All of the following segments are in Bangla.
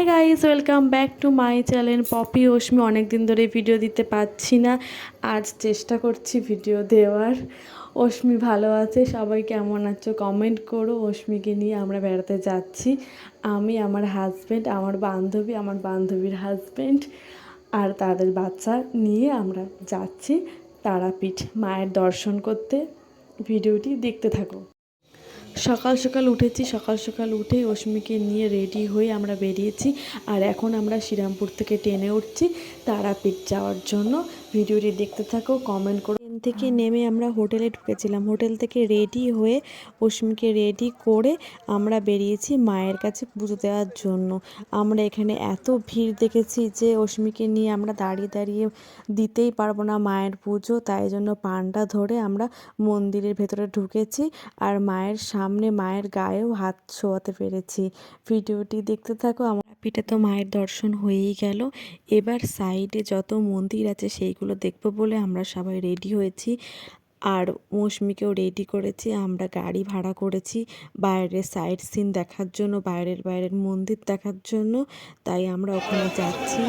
Hi guys welcome back to my channel Poppy Ashmi অনেক দিন ধরে ভিডিও দিতে পারছি না। আজ চেষ্টা করছি ভিডিও দেওয়ার। অশ্মি ভালো আছে? সবাই কেমন আছো? কমেন্ট করো। অশ্মিকে নিয়ে আমরা বেড়াতে যাচ্ছি। আমি, আমার হাজব্যান্ড আমার বান্ধবী, আমার বান্ধবীর হাজব্যান্ড আর তাদের বাচ্চা নিয়ে আমরা যাচ্ছি তারাপীঠ মায়ের দর্শন করতে। ভিডিওটি দেখতে থাকো। সকাল সকাল উঠেছি, সকাল সকাল উঠে অশ্মিকে নিয়ে রেডি হয়ে আমরা বেরিয়েছি। আর এখন আমরা শ্রীরামপুর থেকে ট্রেনে উঠছি তারাপীঠ যাওয়ার জন্য। ভিডিওটি দেখতে থাকো কমেন্ট করো। থেকে নেমে আমরা হোটেলে ঢুকেছিলাম। হোটেল থেকে রেডি হয়ে অশ্মিকে রেডি করে আমরা বেরিয়েছি মায়ের কাছে পুজো দেওয়ার জন্য। আমরা এখানে এত ভিড় দেখেছি যে অশ্মিকে নিয়ে আমরা দাঁড়িয়ে দাঁড়িয়ে দিতেই পারব না মায়ের পুজো। তাই জন্য পানটা ধরে আমরা মন্দিরের ভেতরে ঢুকেছি আর মায়ের সামনে মায়ের গায়েও হাত ছোঁয়াতে পেরেছি। ভিডিওটি দেখতে থাকো আমার পিঠে তো মায়ের দর্শন হয়েই গেল। এবার সাইডে যত মন্দির আছে সেইগুলো দেখব বলে আমরা সবাই রেডি হয়েছি আর মৌসুমিকেও রেডি করেছি। আমরা গাড়ি ভাড়া করেছি। বাইরের সাইড সিন দেখার জন্য, বাইরের বাইরের মন্দির দেখার জন্য। তাই আমরা ওখানে যাচ্ছি।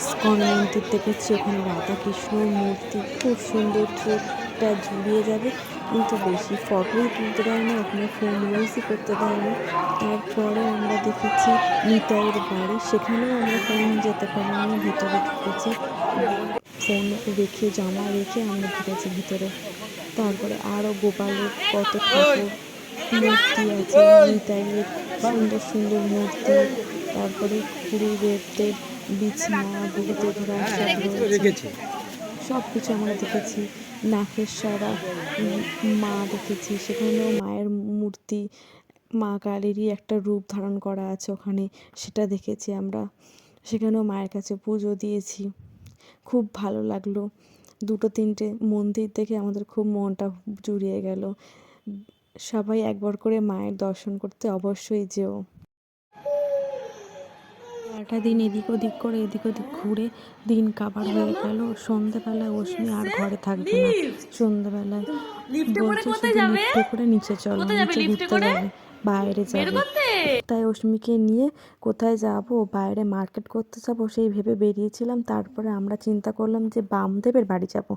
স্কন মন্দির দেখেছি। ওখানে রাধাকৃষ্ণর মূর্তি খুব সুন্দর ট্রেকটা জুড়িয়ে যাবে। কিন্তু বেশি ফটোই তুলতে দেয় না। ওখানে ফোন ইউজই করতে দেয় না। তারপরে আমরা দেখেছি নিতাইয়ের বাড়ি। সেখানেও আমরা ফোন যেতে পারিনি। ভিতরে ঢুকেছি। ফোন রেখে জামা রেখে আমরা ঢুকেছি ভিতরে। তারপরে আরও গোপালের কত ঠাকুর মূর্তি আছে নিতাইয়ের সুন্দর সুন্দর মূর্তি। তারপরে গুরুদেবদের বিছনা গুরুদেব সব কিছু আমরা দেখেছি। নাকেশ্বরা মা দেখেছি সেখানেও মায়ের মূর্তি মা কালীরই একটা রূপ ধারণ করা আছে ওখানে সেটা দেখেছি আমরা। সেখানেও মায়ের কাছে পুজো দিয়েছি। খুব ভালো লাগল। দুটো তিনটে মন্দির দেখে আমাদের খুব মনটা জুড়িয়ে গেল। সবাই একবার করে মায়ের দর্শন করতে অবশ্যই যেও। সারাটা দিন এদিক ওদিক করে এদিক ওদিক ঘুরে দিন কাবার হয়ে গেল। সন্ধেবেলায় অশ্মি আর ঘরে থাকবে না। সন্ধেবেলায় বলছে শুধু লিফটে করে নিচে চলো নিচে ঘুরতে যাবে বাইরে যাবে। তাই অশ্মিকে নিয়ে কোথায় যাব, বাইরে মার্কেট করতে যাব, সেই ভেবে বেরিয়েছিলাম। তারপরে আমরা চিন্তা করলাম যে বামদেবের বাড়ি যাব।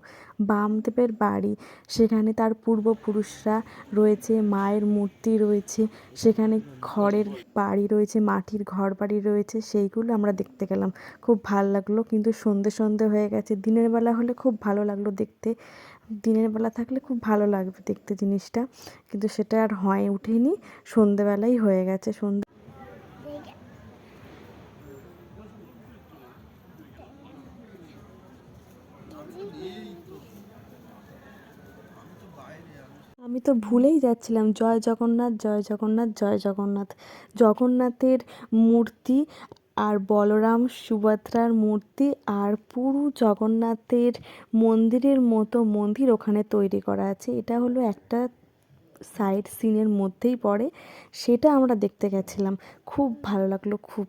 বামদেবের বাড়ি, সেখানে তার পূর্বপুরুষরা রয়েছে, মায়ের মূর্তি রয়েছে, সেখানে খড়ের বাড়ি রয়েছে, মাটির ঘর বাড়ি রয়েছে, সেইগুলো আমরা দেখতে গেলাম। খুব ভালো লাগল, কিন্তু সন্ধে সন্ধে হয়ে গেছে। দিনের বেলা হলে খুব ভালো লাগল দেখতে। দিনের বেলা থাকলে খুব ভালো লাগবে দেখতে জিনিসটা, কিন্তু সেটা আর হয়ে ওঠেনি সন্ধেবেলাই হয়ে গেছে। সন্ধে আমি তো ভুলেই যাচ্ছিলাম, জয় জগন্নাথ জয় জগন্নাথ জয় জগন্নাথ। জগন্নাথের মূর্তি আর বলরাম সুভদ্রার মূর্তি আর পুরো জগন্নাথের মন্দিরের মতো মন্দির ওখানে তৈরি করা আছে। এটা হলো একটা সাইড সিনের মধ্যেই পড়ে, সেটা আমরা দেখতে গেছিলাম। খুব ভালো লাগল, খুব।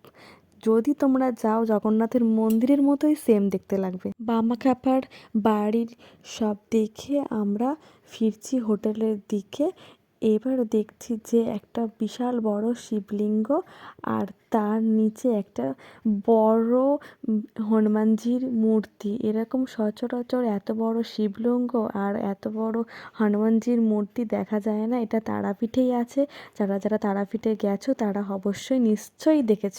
যদি তোমরা যাও, জগন্নাথের মন্দিরের মতোই সেম দেখতে লাগবে। বামা খাপার বাড়ির সব দেখে আমরা ফিরছি হোটেলের দিকে এবার দেখছি যে একটা বিশাল বড় শিবলিঙ্গ আর তার নিচে একটা বড় হনুমানজির মূর্তি। এরকম সচরাচর এত বড় শিবলিঙ্গ আর এত বড় হনুমানজির মূর্তি দেখা যায় না। এটা তারাপীঠেই আছে। যারা যারা তারাপীঠে গেছো তারা অবশ্যই নিশ্চয়ই দেখেছ।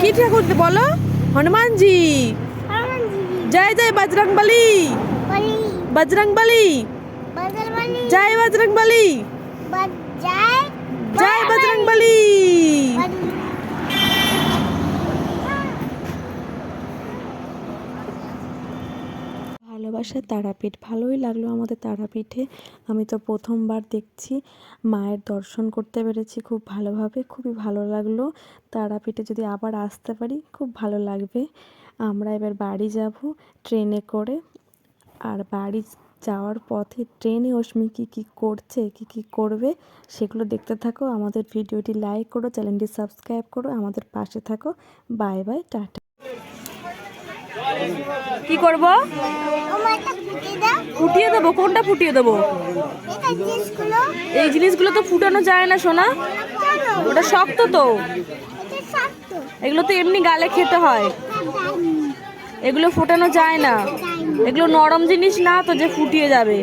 কি ঠাকুর বলো? হনুমানজি। জয় জয় বজরং বলি। বজরং বলি জয় বজরং বলি জয় বজরং বলি ভালোবাসার তারাপীঠ ভালোই লাগল আমাদের তারাপীঠে। আমি তো প্রথমবার দেখছি মায়ের দর্শন করতে পেরেছি খুব ভালোভাবে খুবই ভালো লাগল। তারাপীঠে যদি আবার আসতে পারি খুব ভালো লাগবে। আমরা এবার বাড়ি যাব ট্রেনে করে। আর বাড়ি যাওয়ার পথে ট্রেনে অশ্মি কী কী করছে কী কী করবে সেগুলো দেখতে থাকো। আমাদের ভিডিওটি লাইক করো চ্যানেলটি সাবস্ক্রাইব করো। আমাদের পাশে থাকো। Bye bye tata. কি করব? ফুটিয়ে দেবো? কোনটা ফুটিয়ে দেবো? এই জিনিসগুলো তো ফুটানো যায় না সোনা। ওটা শক্ত তো। তো এগুলো তো এমনি গালে খেতে হয়। এগুলো ফোটানো যায় না। এগুলো নরম জিনিস না তো যে ফুটিয়ে যাবে।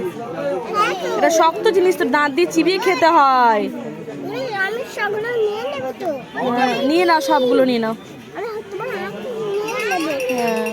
এটা শক্ত জিনিস তো দাঁত দিয়ে চিবিয়ে খেতে হয়। নিয়ে নাও সবগুলো নিয়ে নাও। হ্যাঁ।